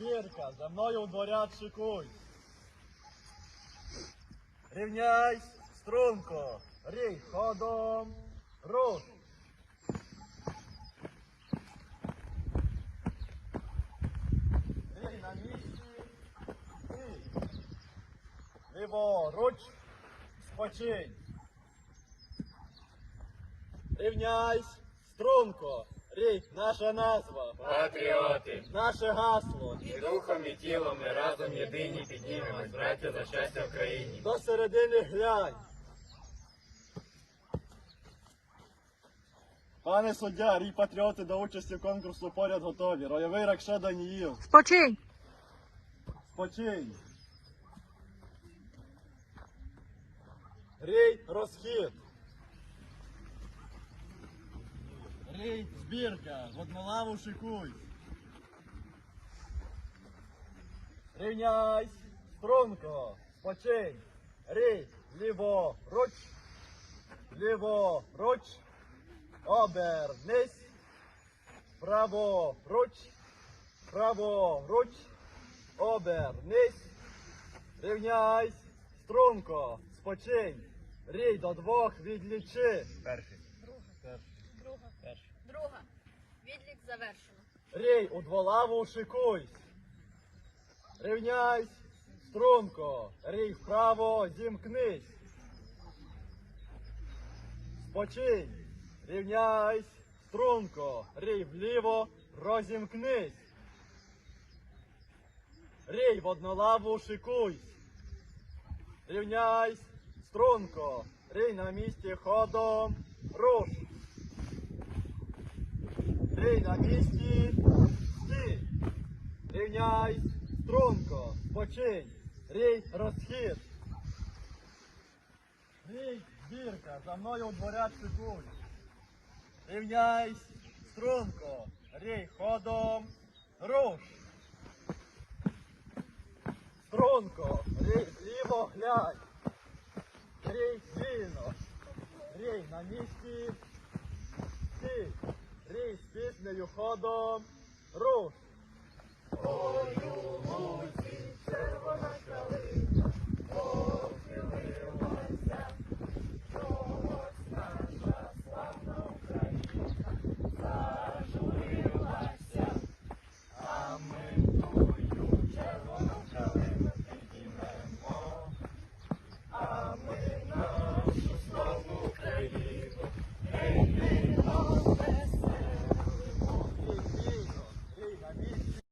збірка, за мною у дворяд шикуй. Рівняйсь, струнко, рій ходом, руш. Рій на місці, рій. Ліворуч, спочинь. Рівняйсь, струнко, рій, наша назва, Патріоти, наше гасло. і духом, і тілом ми разом єдині піднімемось, браття, за щастя в країні. До середини глянь. Пане суддя, рій патріоти до участі в конкурсу поряд готові. Ройовий Ракше Даніїл. Спочинь! Спочинь. Рій розхід. Рій збірка. В одну лаву шикуй. Рівняйсь. Струнко. Спочинь. Рій. Ліворуч. Ліворуч. Обернись. Праворуч. Праворуч. Обернись. Рівняйсь. Струнко. Спочинь. Рій до двох відлічи. Перший. Відлік завершено. Рій у дволаву шикуйсь. Рівняйсь. Струнко. Рій вправо зімкнись. Спочинь. Рівняйсь. Струнко. Рій вліво розімкнись. Рій в однолаву шикуйсь. Рівняйсь. Струнко. Рій на місці ходом. Руш. Рій на місці. Стій. Рівняйсь. Струнко. Спочинь. Рій розхід. Рій збірка. За мною у дворяд шикуй. Рівняйсь. Струнко. Рій ходом. Руш. Струнко. Рій ліво глянь. Рій вільно. Рій на місці. يخاضم روس